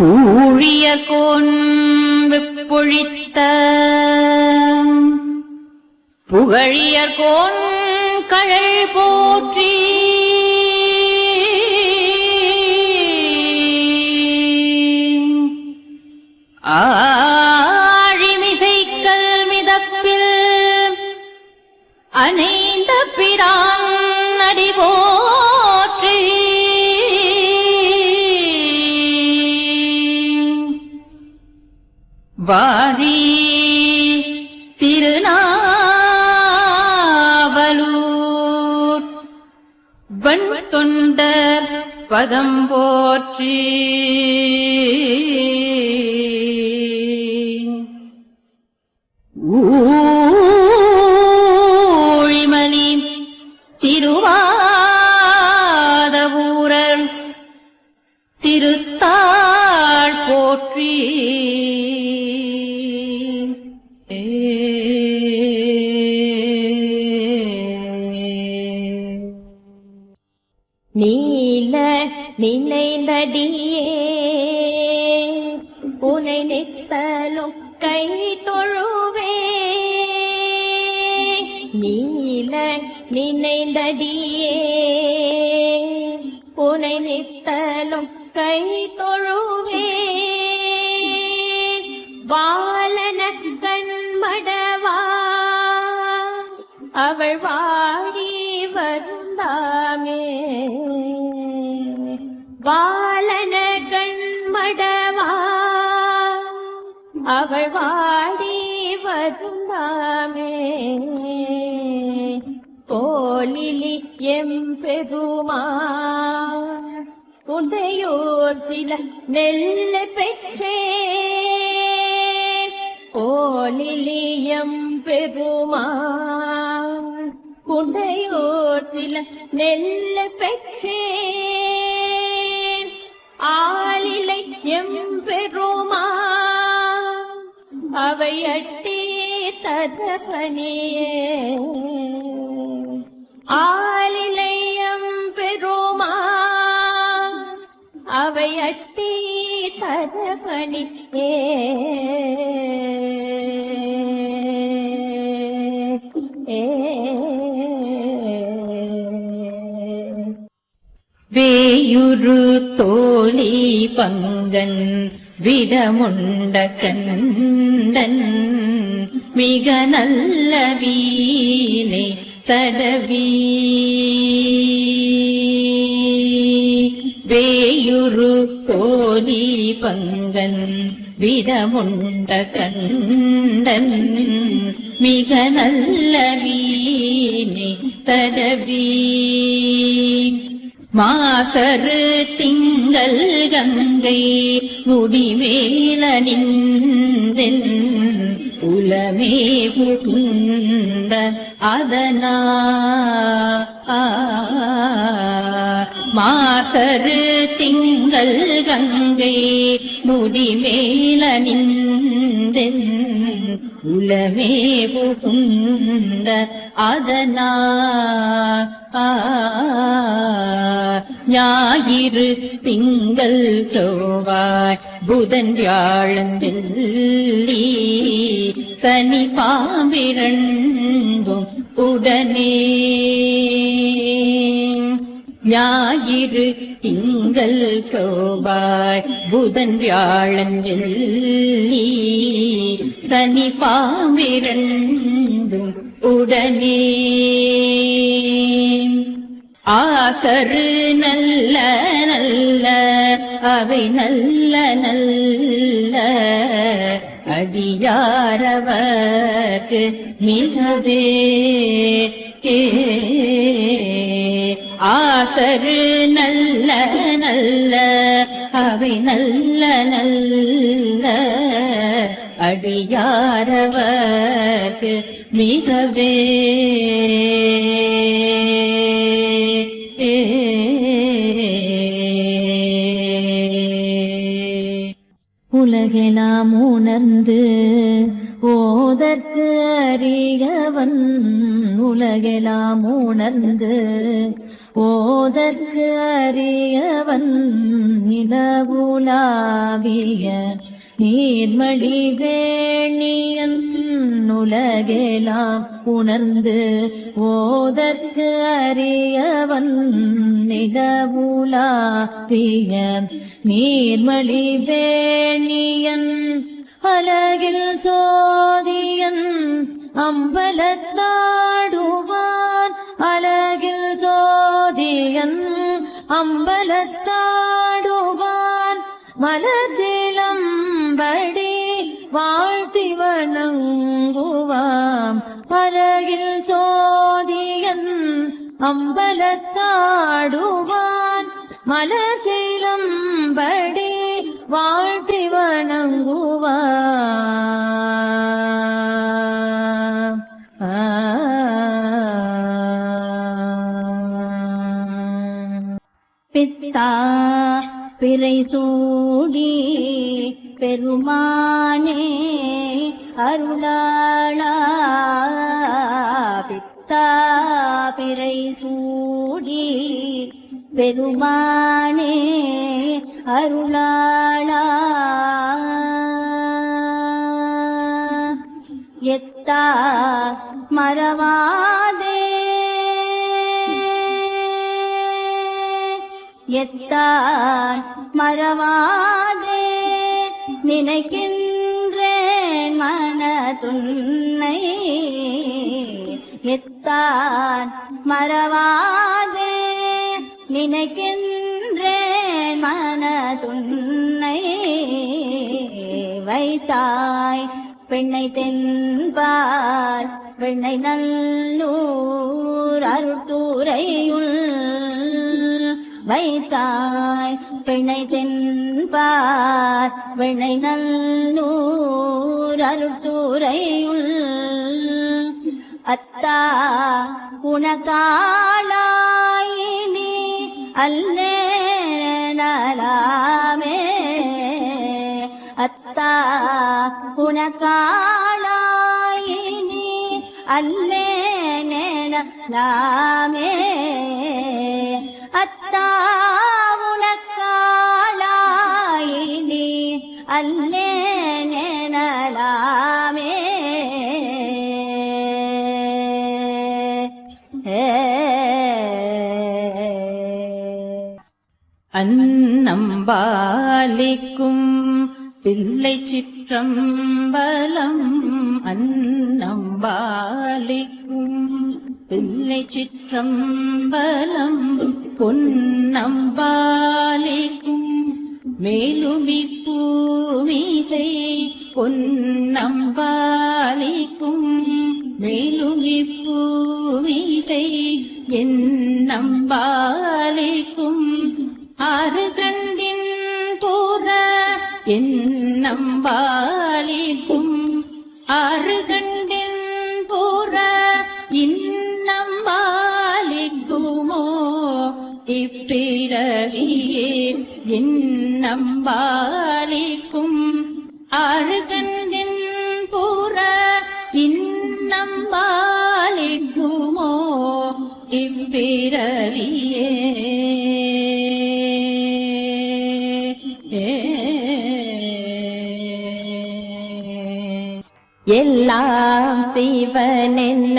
பூழிய கோன்பு பொழித்த புகழியர் cone கழல் போற்றி. ஆ வாழி திருநாவலூர். வன் தொண்டர் பதம் போற்றி. ஊழிமலி திருவாதவூரர் திருத்தாள் போற்றி. நீல நினைந்தடியே உனை நிற்பலும் கை தொழுவே. நீல நினைந்தடியே உனை நித்தலும் கை தொழு அவள் வாடி வந்தாமே. வாழன கண்மடவா அவள் வாடி வந்தாமே. போலிலி எம்பெருமா உதையோர் சில நெல்ல பெற்றே. ஓலிலியம் பெருமா குண்டையோர் சில நெல்ல பெற்றேன். ஆலிலை எம்பெருமா அவை அட்டி ததபனியே ஆலிலையம் பெருமா அவை அட்டி ததபனி ஏ வேயுரு தோழி பங்கன் விடமுண்ட கண்டன் மிக நல்ல வீணை தடவி. வேயுரு மிக நல்ல வீணை தடவி. மாசரு திங்கள் கங்கை முடிமேல நின்றென் உலமே புகுந்த அதனா. மாசரு கங்கை முடிமேல நின்றென் உலமே புகுந்த அதனா ஞாயிறு திங்கள் சோவாய் புதன் வியாழன் வெள்ளி சனி பாம்பிரண்டும் உடனே. ஞாயிறு திங்கள் சோபாய் புதன் வியாழன் வெள்ளி சனி பாம்பிரண்டும் உடனே. ஆசரு நல்ல நல்ல அவை நல்ல நல்ல அடியாரவர்க்கு மிகவே கே ஆசரு நல்ல நல்ல அவை நல்ல நல்ல. அடியாரவர்க்கு மிகவே. உலகெலாம் உணர்ந்து ஓதற்கு அறியவன் உலகெலாம் உணர்ந்து போதற்கு அறியவன் நிலவுலாவிய நீர்மழி வேணியன் உலகெலாம் உணர்ந்து ஓதற்கு அறியவன் நிலவுலாவிய நீர்மழி வேணியன் அழகில் வாழ்த்தி வணங்குவாம். அழகில் சோதியன் அம்பலத்தாடுவான். மலசிலம்படி வாழ்த்தி வணங்குவாம். பித்தா பிறை சூடி பெருமானே அருளாளா பித்தா பிறை சூடி பெருமானே அருளாளா. எத்தா மறவாதே. எத்தான் மறவாதே. நினைக்கிற உன்னை எத்தான் மறவாதே நினைக்கின்றேன் மனதுன்னை வைத்தாய். பெண்ணை தென்பார் பெண்ணை நல்லூர் அருட்தூரையுள் வைத்தாய். பிணை தென்பார் வெண்ணை நல்லூர் அருட்தூரையுள் அத்தா உனக்காளாயினி அல்லே நலாமே. அத்தா உனக்காளாயினி அல்லே நேன நாமே அன்னம்பாலிக்கும் தில்லை சிற்றம்பலம் அன்னம்பாலிக்கும் தில்லை சிற்றம்பலம் பொன்னம்பாலிக்கும் மேலுமி பூமிசை. பொன்னம்பாலிக்கும் மேலுமி பூமிசை என் நம்பாலிக்கும் ஆறு கண்டின் பூர என் நம்பாலிக்கும் ஆறு கண்டின் போற இன்னம் பாலிக்குமோ இப்பிறவியே என் நம்பாலிக்கும் ஆறு கண்டின் இப்பிறவியே எல்லாம் சிவனென்ன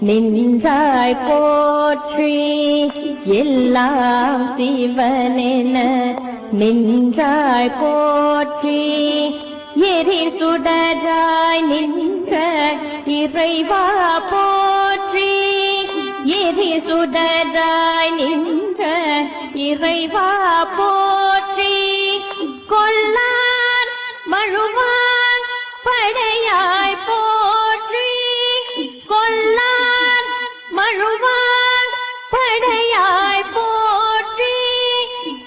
நின்றாய் போற்றி. எல்லாம் சிவனென நின்றாய் போற்றி. எரி சுடராய் நின்ற இறைவா போ சுடராய் நின்ற இறைவா போற்றி. கொள்ளார் மழுவான் படையாய் போற்றி. கொள்ளார் மழுவான் படையாய் போற்றி.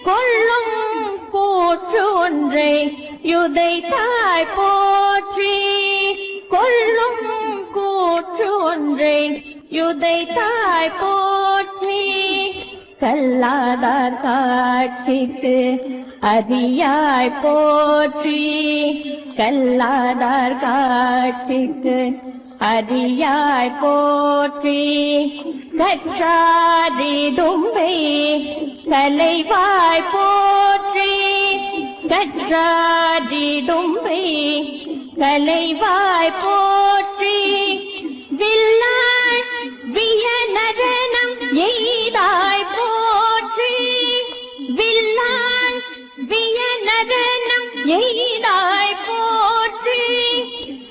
கொள்ளும் கூற்று ஒன்றை யுதைத்தாய் போற்றி. கொள்ளும் கூற்று ஒன்றை யுதை தாய் போற்றி கல்லாதார் காட்சிக்கு அதியாய் போற்றி கல்லாதார் காட்சிக்கு அதியாய் போற்றி. கற்றாதி தும்பை போற்றி கலைவாய் போற்றி. கற்றாதி தும்பை எய்தாய் போற்றி. வில்லா எய்தாய் போற்றி.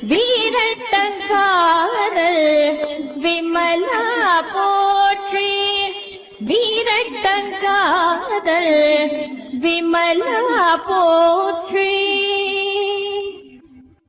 வீரத்தங்காதல் விமலா போற்றி. வீரத்தங்காதல் விமலா போற்றி.